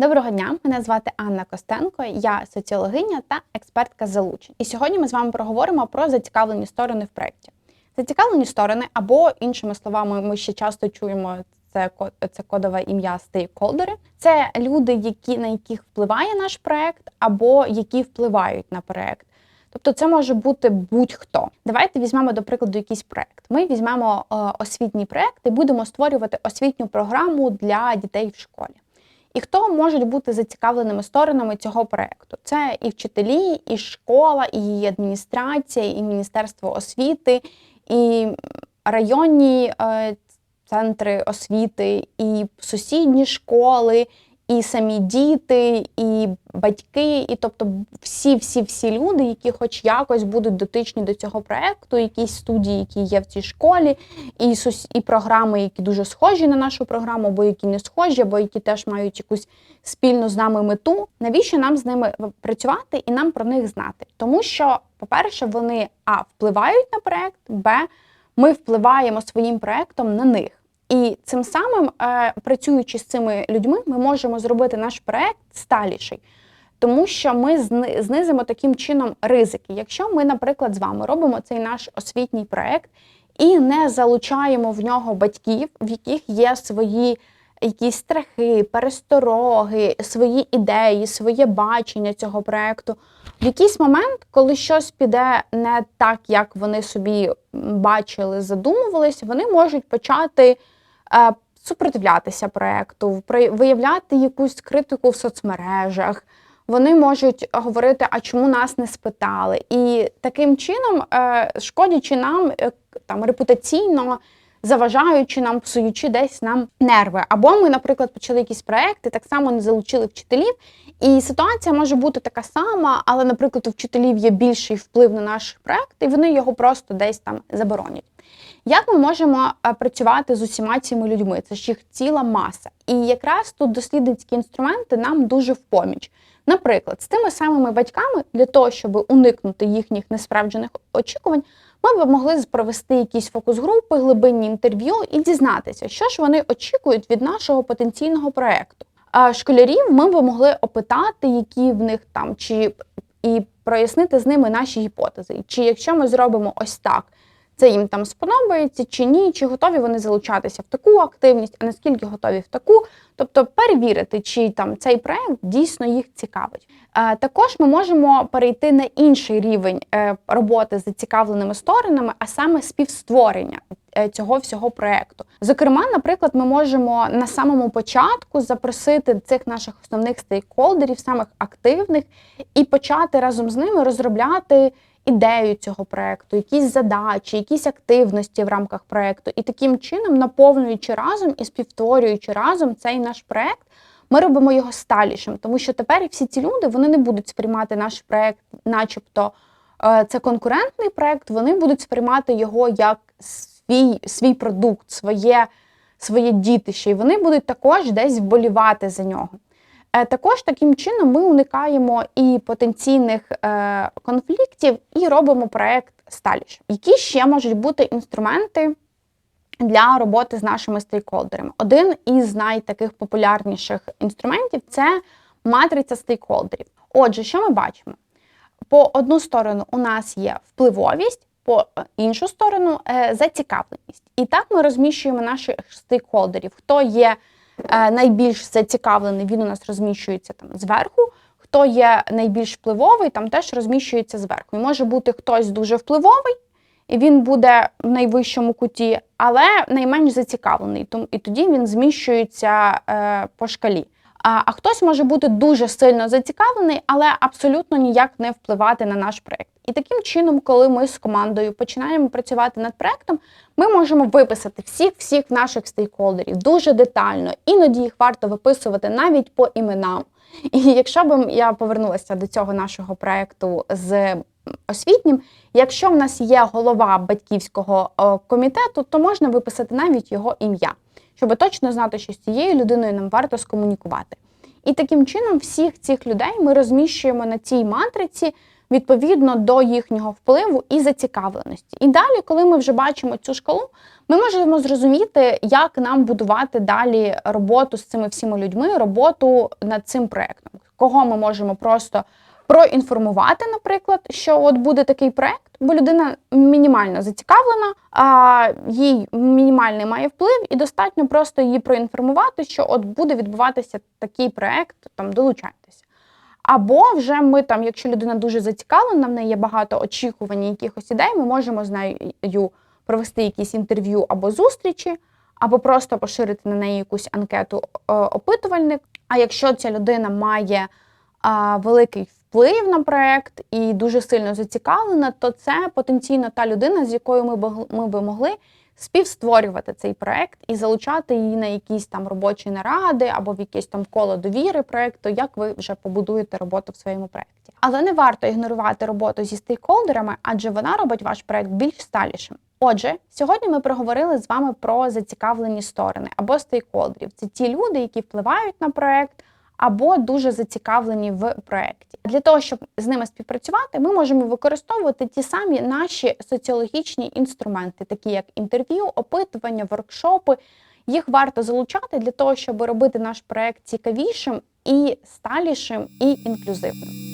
Доброго дня, мене звати Анна Костенко, я соціологиня та експертка залучень. І сьогодні ми з вами проговоримо про зацікавлені сторони в проєкті. Зацікавлені сторони, або іншими словами, ми ще часто чуємо це це кодове ім'я стейкхолдери. Це люди, які на яких впливає наш проєкт, або які впливають на проєкт. Тобто це може бути будь-хто. Давайте візьмемо до прикладу якийсь проект. Ми візьмемо е, освітній проект і будемо створювати освітню програму для дітей в школі. І хто можуть бути зацікавленими сторонами цього проекту? Це і вчителі, і школа, і її адміністрація, і Міністерство освіти, і районні е, центри освіти, і сусідні школи, і самі діти, і батьки, і тобто всі, всі, всі люди, які хоч якось будуть дотичні до цього проекту, якісь студії, які є в цій школі, і, сус- і програми, які дуже схожі на нашу програму, або які не схожі, або які теж мають якусь спільну з нами мету. Навіщо нам з ними працювати і нам про них знати? Тому що, по-перше, вони а впливають на проект, б ми впливаємо своїм проектом на них. І цим самим, е, працюючи з цими людьми, ми можемо зробити наш проект сталіший. Тому що ми знизимо таким чином ризики. Якщо ми, наприклад, з вами робимо цей наш освітній проект і не залучаємо в нього батьків, в яких є свої якісь страхи, перестороги, свої ідеї, своє бачення цього проекту. В якийсь момент, коли щось піде не так, як вони собі бачили, задумувались, вони можуть почати супротивлятися проекту, виявляти якусь критику в соцмережах. Вони можуть говорити, а чому нас не спитали? І таким чином, е, шкодячи нам е, там репутаційно, заважаючи нам, псуючи десь нам нерви. Або ми, наприклад, почали якісь проекти, так само не залучили вчителів. І ситуація може бути така сама, але, наприклад, у вчителів є більший вплив на наш проект, і вони його просто десь там заборонять. Як ми можемо е, працювати з усіма цими людьми? Це ж їх ціла маса. І якраз тут дослідницькі інструменти нам дуже в поміч. Наприклад, з тими самими батьками для того, щоб уникнути їхніх несправджених очікувань, ми б могли провести якісь фокус-групи, глибинні інтерв'ю і дізнатися, що ж вони очікують від нашого потенційного проекту. А школярів ми б могли опитати, які в них там чи і прояснити з ними наші гіпотези. Чи якщо ми зробимо ось так, це їм там сподобається чи ні, чи готові вони залучатися в таку активність, а наскільки готові в таку, тобто перевірити, чи там цей проект дійсно їх цікавить. Е, також ми можемо перейти на інший рівень е, роботи з зацікавленими сторонами, а саме співстворення е, цього всього проекту. Зокрема, наприклад, ми можемо на самому початку запросити цих наших основних стейкхолдерів, самих активних, і почати разом з ними розробляти ідею цього проекту, якісь задачі, якісь активності в рамках проекту, і таким чином, наповнюючи разом і співтворюючи разом цей наш проект, ми робимо його сталішим, тому що тепер всі ці люди вони не будуть сприймати наш проект, начебто е, це конкурентний проект, вони будуть сприймати його як свій, свій продукт, своє, своє дітище, і вони будуть також десь вболівати за нього. Е, Також таким чином ми уникаємо і потенційних е, конфліктів, і робимо проект сталіше. Які ще можуть бути інструменти для роботи з нашими стейкхолдерами? Один із найтаких популярніших інструментів це матриця стейкхолдерів. Отже, що ми бачимо? По одну сторону у нас є впливовість, по е, іншу сторону зацікавленість. І так ми розміщуємо наших стейкхолдерів. Хто є найбільш зацікавлений, він у нас розміщується там зверху. Хто є найбільш впливовий, там теж розміщується зверху. І може бути хтось дуже впливовий, і він буде в найвищому куті, але найменш зацікавлений. І тоді він зміщується е, по шкалі. А, а хтось може бути дуже сильно зацікавлений, але абсолютно ніяк не впливати на наш проект. І таким чином, коли ми з командою починаємо працювати над проектом, ми можемо виписати всіх всіх наших стейкхолдерів дуже детально. Іноді їх варто виписувати навіть по іменам. І якщо б я повернулася до цього нашого проекту з освітнім, якщо в нас є голова батьківського е, комітету, то можна виписати навіть його ім'я, щоб точно знати, що з цією людиною нам варто скомунікувати. І таким чином всіх цих людей ми розміщуємо на цій матриці відповідно до їхнього впливу і зацікавленості. І далі, коли ми вже бачимо цю шкалу, ми можемо зрозуміти, як нам будувати далі роботу з цими всіма людьми, роботу над цим проектом. Кого ми можемо просто проінформувати, наприклад, що от буде такий проект, бо людина мінімально зацікавлена, а їй мінімальний має вплив, і достатньо просто її проінформувати, що от буде відбуватися такий проект, там долучайтеся. Або вже ми там, якщо людина дуже зацікавлена, в неї є багато очікувань, якихось ідей, ми можемо з нею провести якісь інтерв'ю або зустрічі, або просто поширити на неї якусь анкету е, опитувальник. А якщо ця людина має а, великий вплив на проект і дуже сильно зацікавлена, то це потенційно та людина, з якою ми б, ми би могли співстворювати цей проект і залучати її на якісь там робочі наради або в якесь там коло довіри проекту, як ви вже побудуєте роботу в своєму проекті. Але не варто ігнорувати роботу зі стейкхолдерами, адже вона робить ваш проект більш сталішим. Отже, сьогодні ми проговорили з вами про зацікавлені сторони або стейкхолдерів. Це ті люди, які впливають на проект або дуже зацікавлені в проєкті. Для того, щоб з ними співпрацювати, ми можемо використовувати ті самі наші соціологічні інструменти, такі як інтерв'ю, опитування, воркшопи. Їх варто залучати для того, щоб робити наш проект цікавішим і сталішим і інклюзивним.